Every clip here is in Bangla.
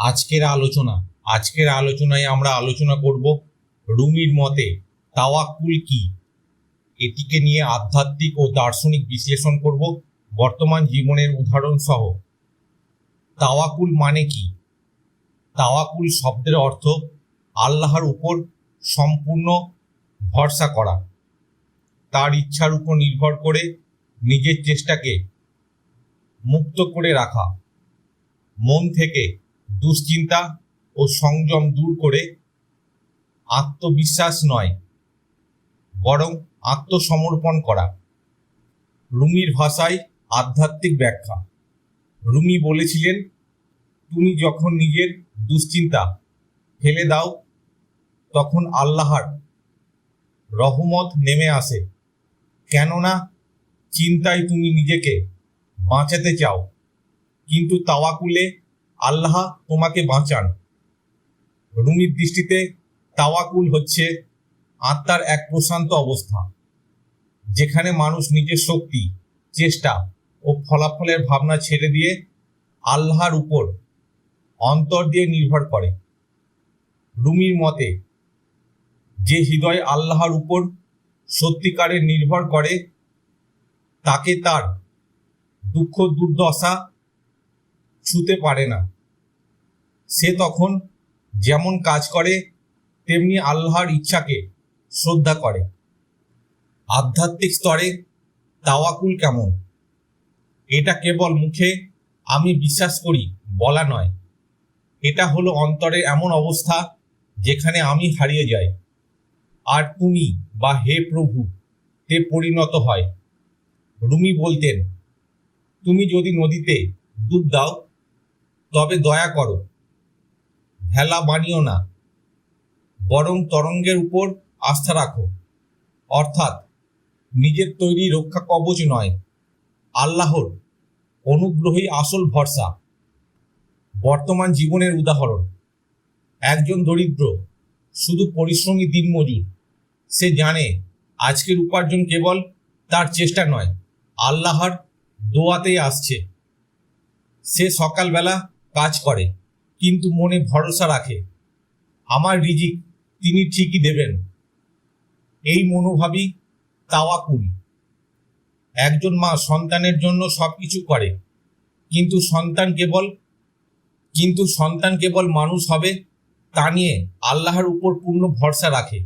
আজকের আলোচনা, আজকের আলোচনায় আমরা আলোচনা করব রুমির মতে তাওয়াক্কুল কি? এটিকে নিয়ে আধ্যাত্মিক ও দার্শনিক বিশ্লেষণ করব, বর্তমান জীবনের উদাহরণ সহ তাওয়াকুল মানে কি? তাওয়াকুল শব্দের অর্থ আল্লাহর উপর সম্পূর্ণ ভরসা করা। তার ইচ্ছার উপর নির্ভর করে নিজের চেষ্টাকে মুক্ত করে রাখা। মন থেকে দুশ্চিন্তা ও সংযম দূর করে আত্মবিশ্বাস নয়, বরং আত্মসমর্পণ করা। রুমির ভাষায় আধ্যাত্মিক ব্যাখ্যা। রুমি বলেছিলেন, তুমি যখন নিজের দুশ্চিন্তা ফেলে দাও, তখন আল্লাহর রহমত নেমে আসে। কেননা, চিন্তায় তুমি নিজেকে বাঁচাতে চাও, কিন্তু তাওয়াকুলে আল্লাহ তোমাকে বাঁচান। রুমির দৃষ্টিতে তাওয়াকুল হচ্ছে আত্মার এক প্রশান্ত অবস্থা, যেখানে মানুষ নিজের শক্তি, চেষ্টা ও ফলাফলের ভাবনা ছেড়ে দিয়ে আল্লাহর উপর অন্তর দিয়ে নির্ভর করে। রুমির মতে, যে হৃদয় আল্লাহর উপর সত্যিকারের নির্ভর করে, তাকে তার দুঃখ দুর্দশা ছুতে পারে না। সে তখন যেমন কাজ করে, তেমনি আল্লাহর ইচ্ছাকে শ্রদ্ধা করে। আধ্যাত্মিক স্তরে তাওয়াকুল কেমন? এটা কেবল মুখে আমি বিশ্বাস করি, বলা নয়। এটা হলো অন্তরের এমন অবস্থা যেখানে আমি হারিয়ে যাই। আর তুমি বা হে প্রভু, তে পরিণত হয়। রুমি বলতেন, তুমি যদি নদীতে ডুব দাও তবে দয়া করো, ভেলা বানিও না, বরং তরঙ্গের উপর আস্থা রাখো। অর্থাৎ, নিজের তৈরি রক্ষা কবচ নয়, আল্লাহর অনুগ্রহী আসল ভরসা। বর্তমান জীবনের উদাহরণ, একজন দরিদ্র শুধু পরিশ্রমী দিনমজুর সে জানে আজকের উপার্জন কেবল তার চেষ্টা নয়, আল্লাহর দোয়াতেই আসছে। সে সকালবেলা কাজ করে, কিন্তু মনে ভরসা রাখে। আমার রিজিক তিনি ঠিকই দেবেন। এই মনোভাবই তাওয়াকুল। একজন মা সন্তানের জন্য সবকিছু করে, কিন্তু সন্তান কেবল, কিন্তু সন্তান কেবল মানুষ হবে তা নিয়ে আল্লাহর উপর পূর্ণ ভরসা রাখে।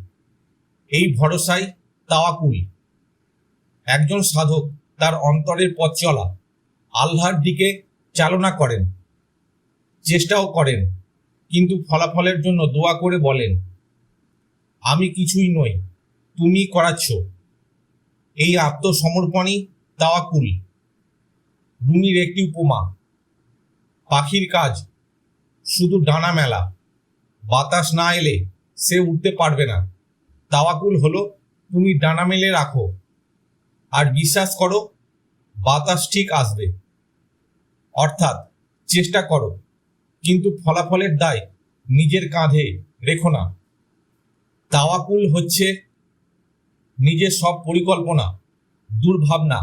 এই ভরসাই তাওয়াকুল। একজন সাধক তার অন্তরের পথ চলা, আল্লাহর দিকে চালনা করেন। চেষ্টাও করেন, কিন্তু ফলাফলের জন্য দোয়া করে বলেন, আমি কিছুই নই, তুমি করাচ্ছ। এই আত্মসমর্পণই তাওয়াকুল রুমির একটি উপমা। পাখির কাজ, শুধু ডানা মেলা, বাতাস না এলে সে উঠতে পারবে না। তাওয়াকুল হলো, তুমি ডানা মেলে রাখো, আর বিশ্বাস করো, বাতাস ঠিক আসবে। অর্থাৎ, চেষ্টা করো কিন্তু ফলাফলের দায় নিজের কাঁধে রেখো না। তাওয়াকুল হচ্ছে নিজের সব পরিকল্পনা, দুর্ভাবনা,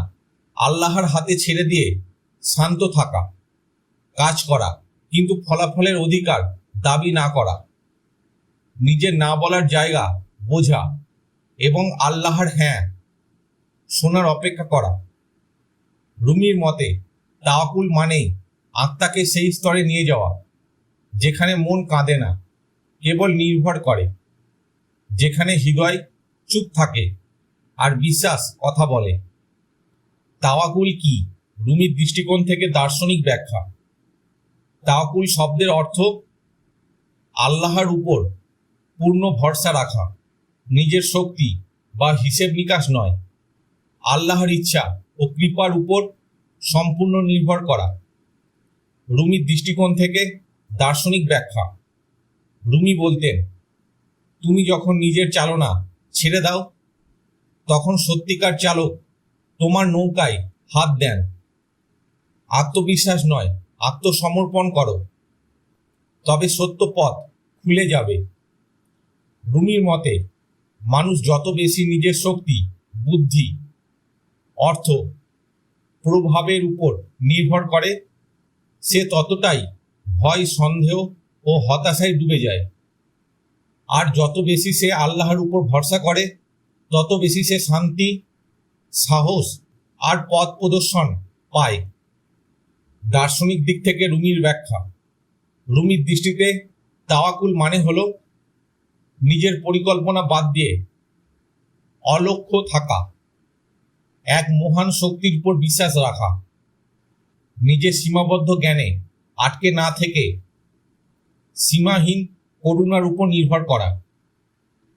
আল্লাহর হাতে ছেড়ে দিয়ে শান্ত থাকা, কাজ করা, কিন্তু ফলাফলের অধিকার দাবি না করা। নিজের না বলার জায়গা বোঝা এবং আল্লাহর হ্যাঁ শোনার অপেক্ষা করা। রুমির মতে তাওয়াকুল মানেই আত্মাকে সেই স্তরে নিয়ে যাওয়া। যেখানে মন কাঁদে না, কেবল নির্ভর করে। যেখানে হৃদয় চুপ থাকে আর বিশ্বাস কথা বলে। তাওয়াকুল কি? রুমির দৃষ্টিকোণ থেকে দার্শনিক ব্যাখ্যা। তাওয়াকুল শব্দের অর্থ আল্লাহর উপর পূর্ণ ভরসা রাখা, নিজের শক্তি বা হিসেব নিকাশ নয়। আল্লাহর ইচ্ছা ও কৃপার উপর সম্পূর্ণ নির্ভর করা। রুমির দৃষ্টিকোণ থেকে দার্শনিক ব্যাখ্যা। রুমি বলতেন, তুমি যখন নিজের চালনা ছেড়ে দাও, তখন সত্যিকার চালক তোমার নৌকায় হাত দেন। আত্মবিশ্বাস নয়, আত্মসমর্পণ করো। তবে সত্য পথ খুলে যাবে। রুমির মতে, মানুষ যত বেশি নিজের শক্তি, বুদ্ধি, অর্থ, প্রভাবের উপর নির্ভর করে, সে ততটাই ভয়, সন্দেহ ও হতাশায় ডুবে যায়। আর যত বেশি সে আল্লাহর উপর ভরসা করে, তত বেশি সে শান্তি, সাহস আর পথ প্রদর্শন পায়। দার্শনিক দিক থেকে রুমির ব্যাখ্যা। রুমির দৃষ্টিতে তাওয়াকুল মানে হল নিজের পরিকল্পনা বাদ দিয়ে অলক্ষ্য থাকা, এক মহান শক্তির উপর বিশ্বাস রাখা, নিজের সীমাবদ্ধ জ্ঞানে আটকে না থেকে সীমাহীন করুণার উপর নির্ভর করা,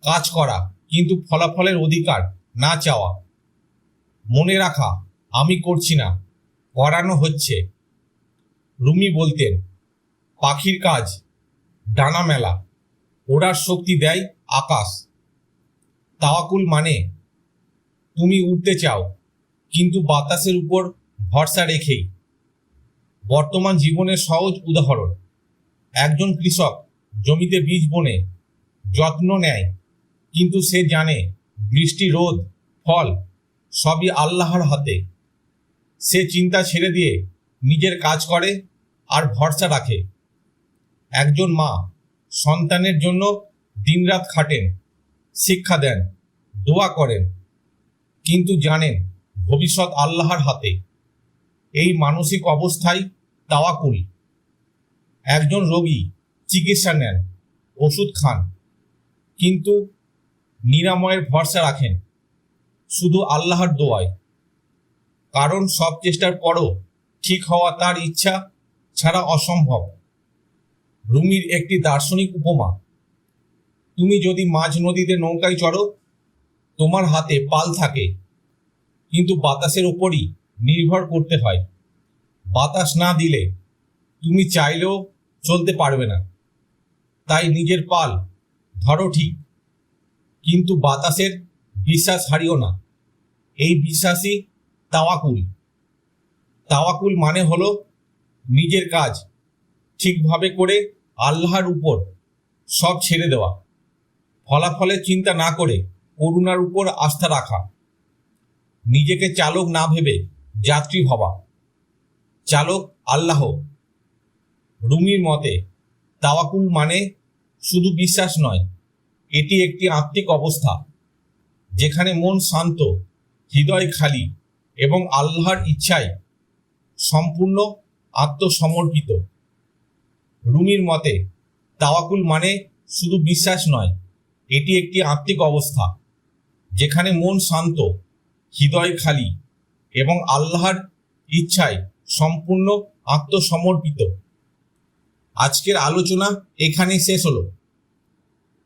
কাজ করা, কিন্তু ফলাফলের অধিকার না চাওয়া। মনে রাখা, আমি করছি না, করানো হচ্ছে। রুমি বলতেন, পাখির কাজ, ডানা মেলা, ওড়ার শক্তি দেয় আকাশ। তাওয়াকুল মানে তুমি উঠতে চাও, কিন্তু বাতাসের উপর ভরসা রেখেই। বর্তমান জীবনের সহজ উদাহরণ। একজন কৃষক জমিতে বীজ বনে যত্ন নেয়, কিন্তু সে জানে বৃষ্টি, রোদ, ফল সবই আল্লাহর হাতে। সে চিন্তা ছেড়ে দিয়ে নিজের কাজ করে আর ভরসা রাখে। একজন মা সন্তানের জন্য দিনরাত খাটেন, শিক্ষা দেন, দোয়া করেন, কিন্তু জানেন ভবিষ্যৎ আল্লাহর হাতে। এই মানসিক অবস্থায় তাওয়াকুল একজন রোগী চিকিৎসা নেন, ওষুধ খান, কিন্তু নিরাময়ের ভরসা রাখেন। শুধু আল্লাহর দোয়ায়। কারণ সব চেষ্টার পরও ঠিক হওয়া তার ইচ্ছা ছাড়া অসম্ভব। রুমির একটি দার্শনিক উপমা, তুমি যদি মাঝ নদীতে নৌকায় চড়ো, তোমার হাতে পাল থাকে, কিন্তু বাতাসের উপরই নির্ভর করতে হয়। বাতাস না দিলে তুমি চাইলেও চলতে পারবে না। তাই নিজের পাল ধরো ঠিক, কিন্তু বাতাসের বিশ্বাস হারিও না। এই বিশ্বাসই তাওয়াকুল। তাওয়াকুল মানে হলো নিজের কাজ ঠিকভাবে করে আল্লাহর উপর সব ছেড়ে দেওয়া। ফলাফলের চিন্তা না করে করুণার উপর আস্থা রাখা। নিজেকে চালক না ভেবে যাত্রী ভাবা চালক আল্লাহ। রুমির মতে তাওয়াকুল মানে শুধু বিশ্বাস নয়, এটি একটি আত্মিক অবস্থা, যেখানে মন শান্ত, হৃদয় খালি এবং আল্লাহর ইচ্ছায় সম্পূর্ণ আত্মসমর্পিত। রুমির মতে তাওয়াকুল মানে শুধু বিশ্বাস নয়, এটি একটি আত্মিক অবস্থা, যেখানে মন শান্ত, হৃদয় খালি এবং আল্লাহর ইচ্ছায় সম্পূর্ণ আত্মসমর্পিত। আজকের আলোচনা এখানেই শেষ হলো।